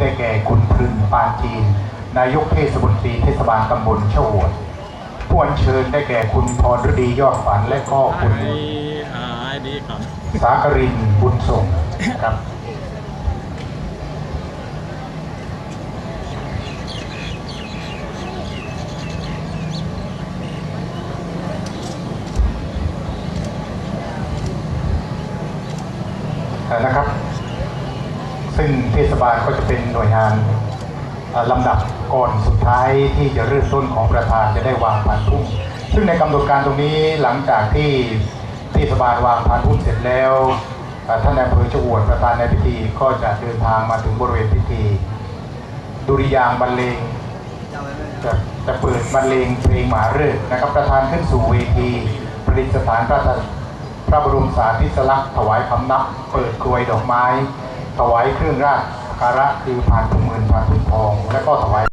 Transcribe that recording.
ได้แก่คุณพึงปานจีน นายกเทศมนตรีเทศบาลตำบลเฉวดผู้อัญเชิญได้แก่คุณพรฤดียอดฝันและก็คุณหายดีครับสากรินบุญส่งครับนะครับ ซึ่งเทศบาลก็จะเป็นหน่วยงานลำดับก่อนสุดท้ายที่จะเริ่มต้นของประธานจะได้วางผ่านพุ่มซึ่งในกำหนดการตรงนี้หลังจากที่เทศบาลวางผ่านพุ่มเสร็จแล้วท่านนายอำเภอชวดประธานในพิธีก็จะเดินทางมาถึงบริเวณพิธี ดุริยางบรรเลงจะจะเปิดบรรเลงเพลงหมาเริกษ์นะครับประธานขึ้นสู่เวทีประดิษฐานพระพระบรมสารีสลักษณ์ถวายคำนับ เปิดกลวยดอกไม้ ถวายเครื่องราชสักการะคือผ่านทุ่มเงินผ่านทุ่มทอง และก็ถวาย